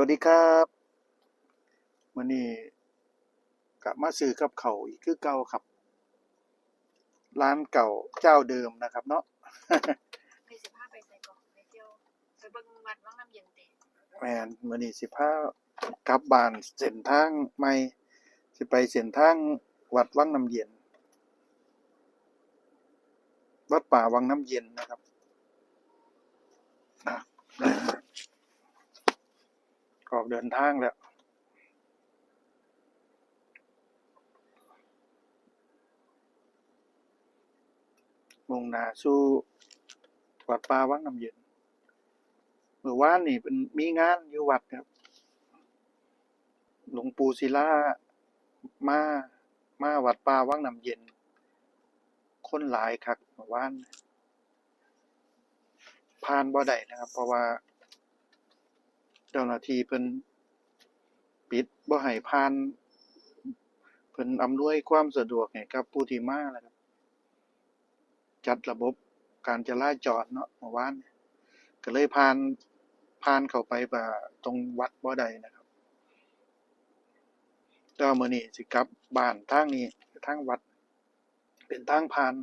วัสดีครับวันนี้กลับมาซื้อกับเขาวอีกคือเก่าครับ ร้านเก่าเจ้าเดิมนะครับ เนาะมีสิบห้าไปใส่กล่องไปเที่ยวไปเบิ่งวัดว่างน้ำเย็นเตะแมนวันนี้สิพากลับบ้านเส้นทางใหม่สิไปเส้นทางวัดวังน้ำเย็น วัดป่าวังน้ำเย็นนะครับ อออกเดินทางแล้ว มุ่งหน้าสู่วัดป่าวังน้ำเย็นเมื่อวานนี่เป็นมีงานอยู่วัดครับ หลวงปู่ศิลามา มาวัดป่าวังน้ำเย็น คนหลายคักเมื่อวานผ่านบ่ได้นะครับ เพราะว่า เจ้าหน้าที่เพิ่นปิดบ่ให้ผ่านเพิ่นอำนวยความสะดวกให้กับผู้ที่มานะครับ จัดระบบการจราจรเนาะเมื่อวานก็เลยผ่านผ่านเข้าไปว่าตรงวัดบ่ได้นะครับแต่ว่ามื้อนี้สิกลับบ้านทางนี้ทางวัด เป็นทางผ่าน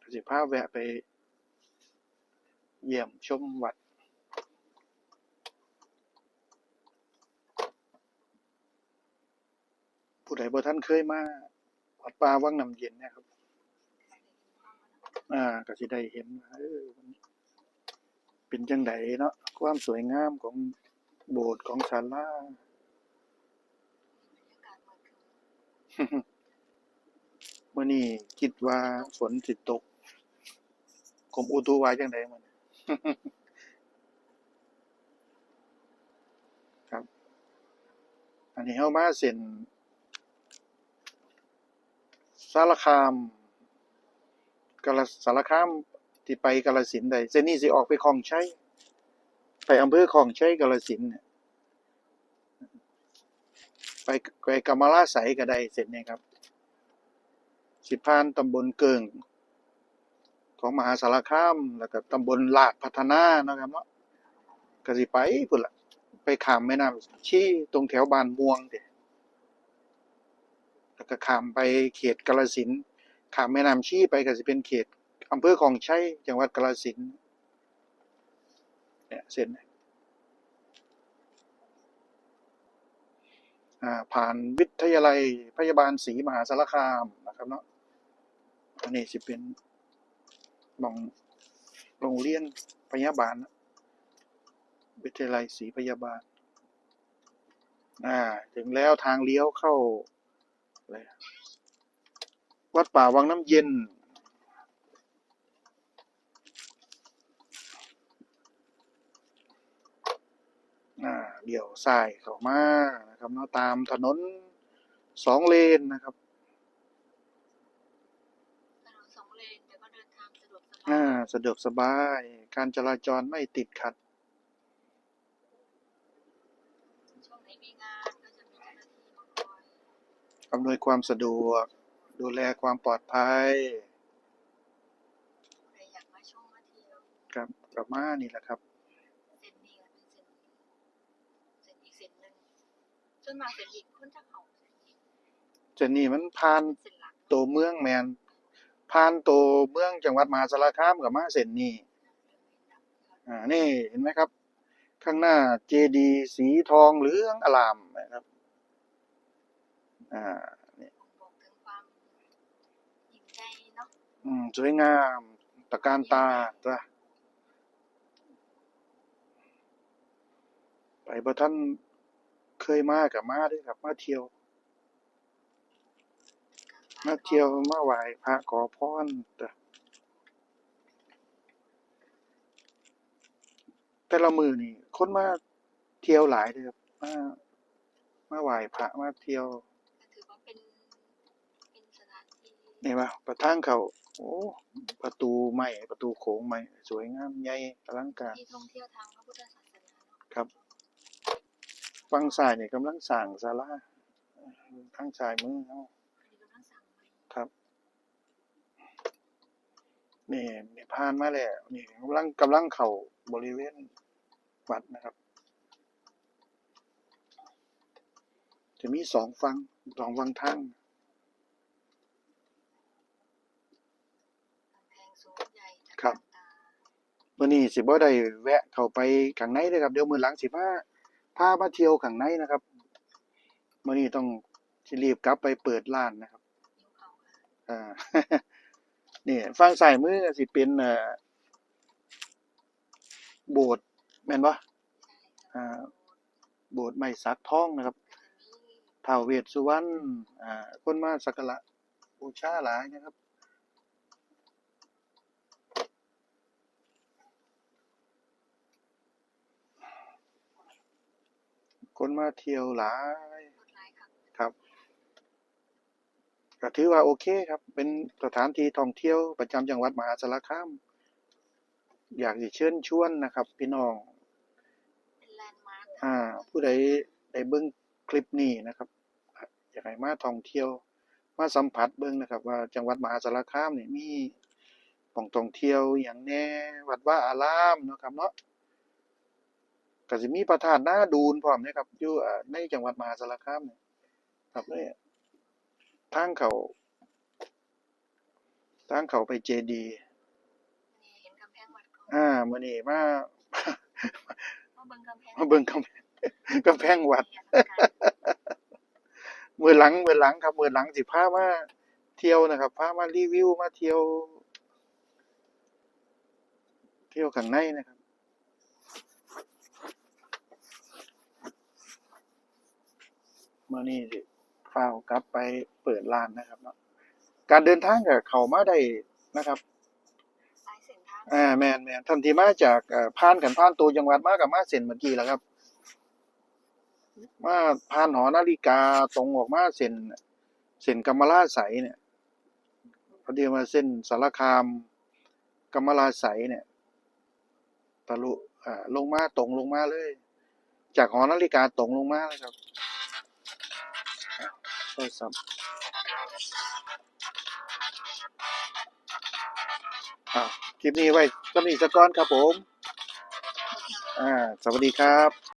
ก็สิพาแวะไป เยี่ยมชมวัด ผู้ใดบ่ทันเคยมาวัดป่าวังน้ำเย็นนะครับ อ่าก็สิได้เห็นเออมันเป็นจังไดเนาะความสวยงามของโบสถ์ของศาลาบรรยาเมืองคือนี้คิดว่าฝนสิตกกรมอุตุว่าจังไดมันครับ อันนี้เฮามาเส้น สารคามกาสารคามที่ไปกาฬสินธุ์ได้เส้นนี้สิออกไปคลองชัยไปอำเภอคลองชัยกาฬสินเนี่ยไปไปกำมะลาไสยก็ได้เส้นนี้ครับ สิผ่านตำบลเกิงของมหาสารคามแล้วก็ตำบลลาดพัฒนาเนาะครับเนาะก็สิไปพุ่นล่ะไปขามแม่น้ำชี้ตรงแถวบานม่วงเด้ แล้วก็ข้ามไปเขตกาฬสินข้ามแม่น้ำชี้ไปก็สิเป็นเขตอำเภอคลองชัยจังหวัดกาฬสินเนี่ยเส้นอ่าผ่านวิทยาลัยพยาบาลศรีมหาสารคามนะครับเนาะอันนี้สิเป็นหมองโรงเรียนพยาบาล วิทยาลัยศรีพยาบาลอ่าถึงแล้วทางเลี้ยวเข้า อะไรอะวัดป่าวังน้ำเย็นอ่าเดี่ยวซ้ายเข้ามานะครับเนาะตามถนนสองเลนนะครับถนนสองเลนแต่ก็เดินทางสะดวกสบาอ่ายสะดวกสบาย การจราจรไม่ติดขัด ช่วงไหนมีงานก็จะมีเจ้าหน้าที่มาคอย อำนวยความสะดวก ดูแลความปลอดภัยใครอยากมาช่วงมาเที่ยวกับกับมานี่แหละครับเส้นนี้ก็เป็นเส้นเส้นอีกเส้นหนึ่งส่วนมากเส้นอีกคนจะเขาเส้นอีกเจนนี่มันผ่านเส้นหลักตัวเมืองแมนผ่านตัวเมืองจังหวัดมหาสารคามกับมาเส้นนี้อ่านี่เห็นไหมครับ ข้างหน้าเจดีสีทองเหลืองอลามนะครับ อ่านี่บ่งบอกถึงความยิ่งใหญ่เนาะอืมสวยงามตะการตาจ้ะไปบ่ท่านเคยมากับมาเด้วยครับมาเที่ยว มาเที่ยวมาไหว้พระขอพรจ้ะแต่ละมือนี่คนมาเที่ยวหลายเลยครับมามาไหว้พระมาเที่ยว นี่ป่ะประทางเขาโอ้ประตูใหม่ประตูโขงใหม่ สวยงามใหญ่อลังการที่ท่องเที่ยวทางพระพุทธศาสนาครับฟังสายเนี่ยกำลังสั่งศาลาทางซ้ายมือเฮาครับนี่นี่ผ่านมาแล้วนี่กำลังกำลังเข่าบริเวณวัดนะครับ จะมีสองฟังสองฟังทั้ง ครับการตามื่อนี้สิบ่ได้แวะเข้าไปข้างในเด้อครับ เดี๋ยวมื้อหลังสิพาพามาเที่ยวข้างในนะครับมื่อนี้ต้องสิรีบกลับไปเปิดร้านนะครับนิ้วเขาค่ะอ่านี่ฝั่งซ้ายมือก็สิเป็นเอ่อโบสถ์แม่นบ่ใช่อ่าค่ะโบสถ์ไม้สักทองนะครับจะมีท้าวเวสสุวรรณอ่าคนมาสักการะบูชาหลายนะครับ คนมาเที่ยวหลายรถลายค่ะครับก็ถือว่าโอเคครับ เป็นสถานที่ท่องเที่ยวประจำจังหวัดมหาสารคาม อยากสิเชิญชวนนะครับ พี่น้องเป็นแลนด์มาร์คอ่า ผู้ใดได้เบิ่งคลิปนี้นะครับอยากให้มาท่องเที่ยวมาสัมผัสเบิ่งนะครับ ว่าจังหวัดมหาสารคามนี่มีของท่องเที่ยวอย่างแน่วัดว่าอารามเนาะครับเนาะ ก็สิมีพระธาตุหน้าดูนพร้อมนะครับอยู่อ่าในจังหวัดมหาสารคามนี่ครับเนี่ยทางเขาทางเขาไปเจดีย์นี่เห็นกำแพงวัดก่อนอ่ามื้อนี้มามาเบิ่งกำแพงมาเบิ่งกำแพงกำแพงวัดนี่อลังการมือหลังมือหลังครับมือหลังสิพามาเที่ยวนะครับพามารีวิวมาเที่ยว เที่ยวข้างในนะครับ เมื่อนี้สิฝ้าวกลับไปเปิดร้านนะครับเนาะการเดินทางกับเขามาได้นะครับสายเส้นทางอ่าแมนแมนทันทีมาจากเอ่อผ่านกันผ่านตัวจังหวัดมากับมาเส้นเมื่อกี้แล้วครับ มาผ่านหอนาฬิกาตรงออกมาเส้นเส้นกำมะลาไสเนี่ยพอดีมาเส้นสารคามกำมะลาไสเนี่ยทะลุอ่าลงมาตรงลงมาเลย จากหอนาฬิกาตรงลงมาเลยครับ โทรศัพท์อ่าคลิปนี้ไว้ก็มีสก้อนครับผม อ่า สวัสดีครับ